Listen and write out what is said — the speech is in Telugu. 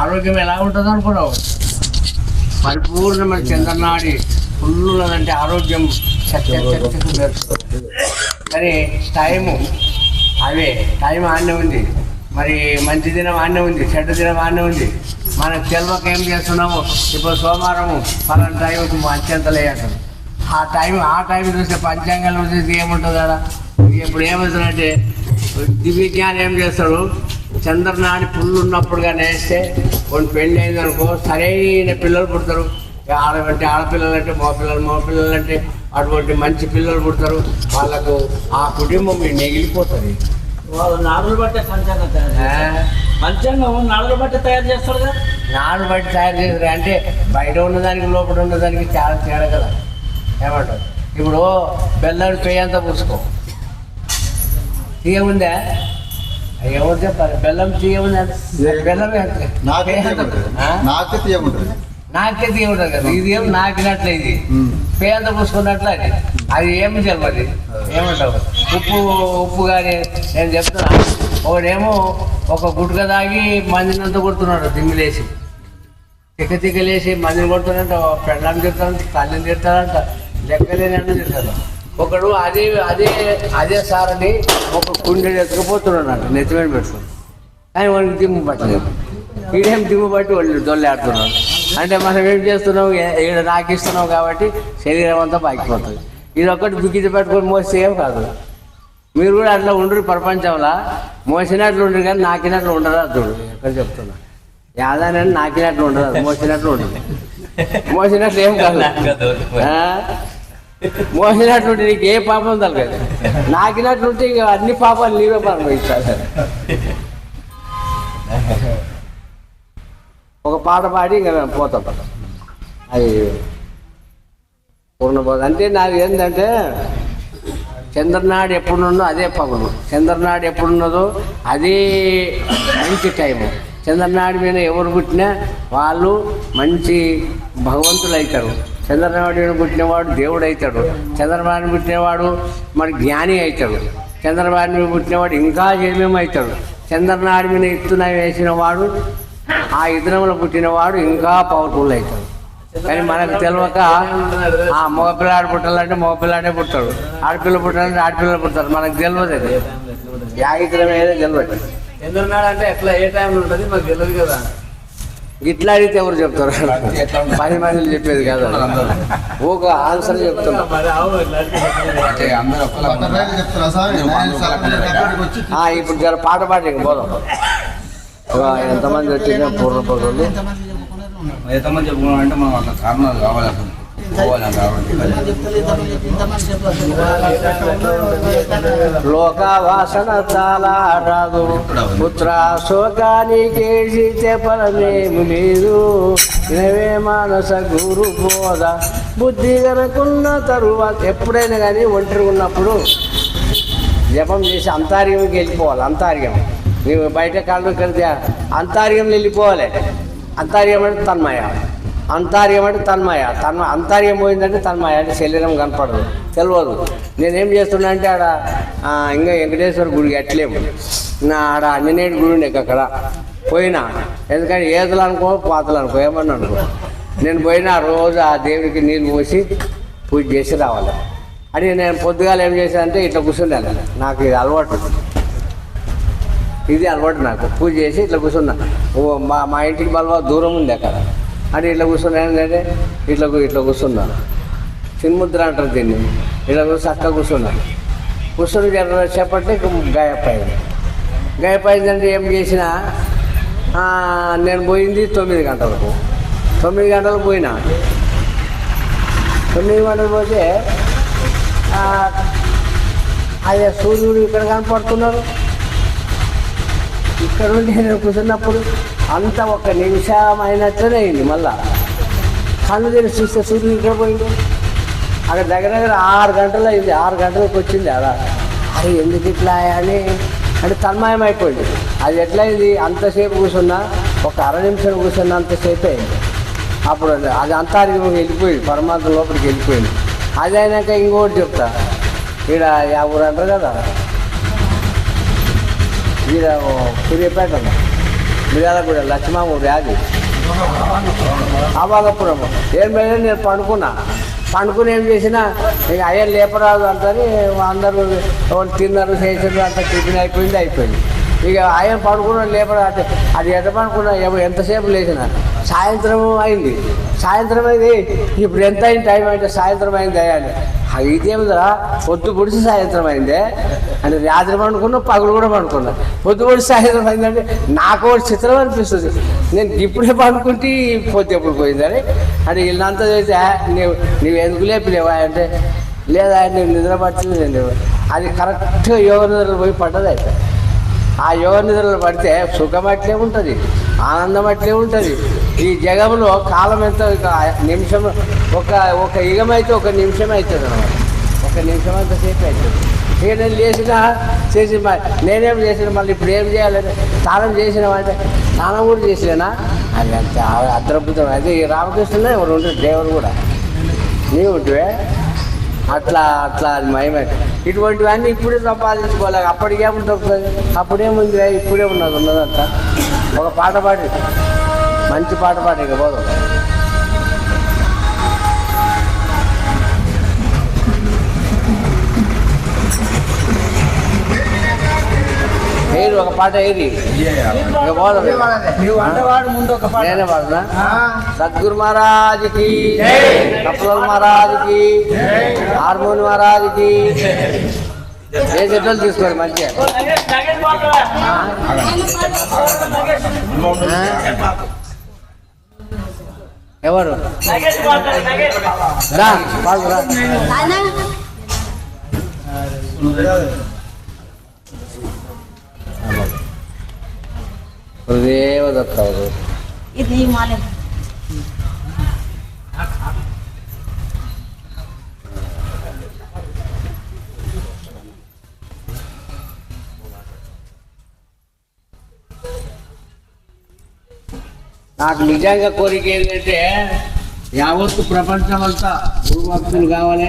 ఆరోగ్యం ఎలా ఉంటుంది అనుకున్నావు? పరిపూర్ణమైన చంద్రనాడి ఫుల్ ఆరోగ్యం. మరి టైము. అవే టైం ఆడనే ఉంది. మరి మంచి దినం ఆడనే ఉంది చెడ్డ దినం ఆడనే ఉంది. మనం తెలియక ఏం చేస్తున్నాము? ఇప్పుడు సోమవారము పలానా టైంకి అత్యంతలే అంటారు ఆ టైం ఆ టైం చూస్తే పంచాంగాలు చూస్తే ఏముంటుంది కదా ఇప్పుడు ఏమవుతుందంటే దివ్యజ్ఞానం ఏం చేస్తాడు? చంద్రనాడి పుల్లు ఉన్నప్పుడు కానీ వేస్తే కొన్ని పెళ్ళి అయిందనుకో సరైన పిల్లలు పుడతారు. ఆడమంటే ఆడపిల్లలు అంటే మగపిల్లలు మగపిల్లలు అంటే అటువంటి మంచి పిల్లలు పుడతారు. వాళ్ళకు ఆ కుటుంబం నెగిలిపోతుంది. వాళ్ళు నాడులు బట్టే పంచాంగం చేస్తారు. పంచాంగం నాడులు బట్టే తయారు చేస్తారు కదా? నాడు బట్టి తయారు చేసారు అంటే బయట ఉన్నదానికి లోపల ఉన్నదానికి చాలా తేడా కదా. ఏమంటారు? ఇప్పుడు బెల్లం పేయంతా పూసుకో. తీయ ఉందా ఎవరు చెప్పాలి? బెల్లం తీయ ఉందా బెల్లం? నాకే? నాకే నాకే కదా. ఇది ఏం నాకినట్లే ఇది. పేద పూసుకున్నట్లు అది. అది ఏమి తెలియదు ఏమంటావు? ఉప్పు ఉప్పు కానీ నేను చెప్తున్నా. ఒకడేమో ఒక గుట్క తాగి మందినంతా కొడుతున్నాడు దిమ్మిలేసి తిక్క తిక్కలేసి మందిని కొడుతున్నంట పెళ్ళాన్ని తిడతానంట తల్లిని తిడతానంట లెక్కలేని అన్న తిడతాడు. ఒకడు అదే అదే అదే సారని ఒక కుండెడు ఎత్తుకుపోతున్నాడు అంట నెత్తిమీద పెట్టుకుని. కానీ వాడికి దిమ్ము పట్టలేదు. ఈడేం దిమ్ము పట్టి వాళ్ళు దొల్లాడుతున్నాడు అంటే మనం ఏం చేస్తున్నాం? ఈడ నాకు ఇస్తున్నాం కాబట్టి శరీరం అంతా పాకిపోతుంది. ఇది ఒక్కటి దుక్కిది పెట్టుకొని మోస్తే ఏం కాదు. మీరు కూడా అట్లా ఉండరు ప్రపంచంలో. మోసినట్లు ఉండరు కానీ నాకినట్లు ఉండరు అర్థుడు ఎక్కడ చెప్తున్నా. యాదానని నాకినట్లు ఉండదు మోసినట్లు ఉండదు మోసినట్లు ఏం కాదు. మోసినటువంటి నీకు ఏ పాపం తలగదు. నాకినటువంటి ఉంటే ఇక అన్ని పాపాలు నీవే అనుభవించాలి ఒక పాట పాడి ఇంకా మేము పోతాం అది పూర్ణబోధ అంటే నాకు ఏంటంటే చంద్రనాడు ఎప్పుడున్నదో అదే పగులు చంద్రనాడు ఎప్పుడున్నదో అదే మంచి టైము చంద్రనాడు మీద ఎవరు పుట్టినా వాళ్ళు మంచి భగవంతులు అవుతారు చంద్రనాడు మీద పుట్టినవాడు దేవుడు అవుతాడు చంద్రబాబు పుట్టినవాడు మరి జ్ఞాని అవుతాడు చంద్రబాబు పుట్టినవాడు ఇంకా ఏమేమి అవుతాడు చంద్రనాడు మీద ఎత్తున వేసిన వాడు ఆ ఇతరంలో పుట్టినవాడు ఇంకా పవర్ఫుల్ అవుతాడు కానీ మనకు తెలియక ఆ మగపిల్లాడు పుట్టాలంటే మగపిల్లాడే పుట్టాడు. ఆడపిల్ల పుట్టాలంటే ఆడపిల్లలు పుట్టారు మనకు తెలియదు అది. యాగిత్రం ఏదో తెలియదు చంద్రనాడు అంటే ఎట్లా? ఏ టైంలో ఉంటుంది? మాకు తెలియదు కదా. ఇట్లా అడిగితే ఎవరు చెప్తారు? పది మందిలు చెప్పేది కదా ఒక ఆన్సర్ చెప్తున్నారు చెప్తున్నా ఇప్పుడు జర పాట ఇంక పోదాం. ఎంతమంది వచ్చిందో పూర్వ పగులు ఎంతమంది చెప్పుకున్నాం అంటే మనం అట్లా కారణాలు కావాలి లోకవాసన చాలా రాదు పుత్ర శోకానికి లేదు. ఇనవే మానస గురు బోధ. బుద్ధి కనుకున్న తరువాత ఎప్పుడైనా కానీ ఒంటరి ఉన్నప్పుడు జపం చేసి అంతార్యంకి వెళ్ళిపోవాలి అంతార్యం. నీవు బయట కాళ్ళు కలితే అంతర్యం వెళ్ళిపోవాలి. అంతర్యం అంటే తన్మయ. అంతర్యం అంటే తన్మయ. తన్మ అంతర్యం పోయిందంటే తన్మయ. అంటే శరీరం కనపడదు. తెలియదు నేనేం చేస్తున్నా అంటే ఆడ ఇంకా వెంకటేశ్వర గుడికి అట్లేము నా ఆడ అంజనేయుడి గుడి ఉండే అక్కడ. పోయినా. ఎందుకంటే ఏదలు అనుకో పాతలు అనుకో ఏమన్నా అనుకో. నేను పోయినా రోజు ఆ దేవుడికి నీళ్ళు పోసి పూజ చేసి రావాలి. అని నేను పొద్దుగాల ఏం చేశానంటే ఇట్లా కూర్చుండాను నాకు ఇది అలవాటు. ఇది అలవాటు నాకు. పూజ చేసి ఇట్లా కూర్చున్నా. ఓ మా మా ఇంటికి బలవా దూరం ఉంది అక్కడ. అని ఇట్లా కూర్చున్నా ఏంటంటే ఇట్లా ఇట్లా కూర్చున్నా. చిన్ముద్ర అంటారు దీన్ని. ఇట్లా కూర్చొని చక్కగా కూర్చున్నా. కూర్చొని జర చేపట్టి గాయపోయింది గాయపోయిందంటే ఏం చేసినా నేను పోయింది తొమ్మిది గంటలకు. తొమ్మిది గంటలకు పోయినా. తొమ్మిది గంటలు పోతే అదే సూర్యుడు ఇక్కడ కనపడుతున్నారు. ఇక్కడ ఉండి నేను కూర్చున్నప్పుడు అంత ఒక నిమిషం అయినట్లనే అయింది మళ్ళా. కళ్ళు తెరిచి చూస్తే సూర్యుడు ఇక్కడ పోయింది అక్కడ దగ్గర దగ్గర ఆరు గంటలు అయింది. ఆరు గంటలకు వచ్చింది అలా. అరే ఎందుకు ఇట్లా అని? అంటే తన్మయం అయిపోయింది. అది ఎట్లయింది? అంతసేపు కూర్చున్నా ఒక అర నిమిషం కూర్చున్నా అంతసేపు. అయింది అప్పుడు అది- అంతారికి వెళ్ళిపోయింది. పరమాత్మ లోపలికి వెళ్ళిపోయింది. అది అయినాక ఇంకోటి చెప్తా. ఈడ యాభై అంటారు కదా? ఈడ సూర్యాపేట మిర్యాలగూడ లక్ష్మమ్మ వ్యాధి అబాగపురం ఏం పోయినా నేను పండుకున్నా. పండుకుని ఏం చేసినా ఇక అయ్యా లేపరాదు అంతని అందరూ ఎవరు తిన్నారు చేసారు అంత టిఫిన్ అయిపోయింది అయిపోయింది. ఇక ఆయన పడుకున్న లేపరా అంటే అది ఎంత పడుకున్నా ఎంతసేపు లేచిన. సాయంత్రం అయింది. సాయంత్రం అయింది. ఇప్పుడు ఎంత అయింది టైం అంటే సాయంత్రం అయింది అని ఇదేమిరా పొద్దు పొడిచి సాయంత్రం అయిందే. అంటే రాత్రి పండుకున్నా పగులు కూడా పండుకున్నా. పొద్దు పొడిచి సాయంత్రం అయిందంటే నాకు ఒక చిత్రం అనిపిస్తుంది. నేను ఇప్పుడే పండుకుంటే పొద్దు ఎప్పుడు పోయిందని. అంటే వీళ్ళంతా చేస్తే నీవు నీవు ఎందుకు లేపిలేవా? అంటే లేదా నేను నిద్ర అది కరెక్ట్గా యోగ నిద్రలో పోయి పడ్డది అయితే. ఆ యోగ నిద్రలు పడితే సుఖం అట్లే ఉంటుంది ఆనందం అట్లే ఉంటుంది. ఈ జగంలో కాలం ఎంత? నిమిషం ఒక ఒక యుగం అయితే ఒక నిమిషం అవుతుంది అనమాట ఒక నిమిషం అంత సేపు అవుతుంది ఇక నేను చేసిన చేసి నేనేం చేసిన మళ్ళీ ఇప్పుడు ఏం చేయాలంటే స్నానం చేసినామంటే స్నానం కూడా చేసినా అది అంత అద్భుతం. అయితే ఈ రామకృష్ణనే ఎవరు ఉంటారు దేవుడు కూడా. నీవు ఉంటివే? అట్లా అట్లా అది మహిమ. ఇటువంటివన్నీ ఇప్పుడే సంపాదించుకోలేక అప్పటికేముంది దొరుకుతుంది అప్పుడేముంది ఇప్పుడే ఉన్నది ఉన్నదంతా. ఒక పాట పాడి. మంచి పాట పాడి ఇక పోదు. ఏది? ఒక పాట పాట. నేనే పాడునా? సద్గురు మహారాజ్కి కపల్ మహారాజ్కి హార్మోన్ మహారాజ్కి ఏ చెట్లు తీసుకోండి మంచిగా? ఎవరు? నగేష్ పాడరా, నగేష్. రా పాడు రా హృదయ దత్తావు ఇది మాల నాకు నిజంగా కోరిక ఏంటంటే యావత్తు ప్రపంచం అంతా గురు భక్తులు కావాలి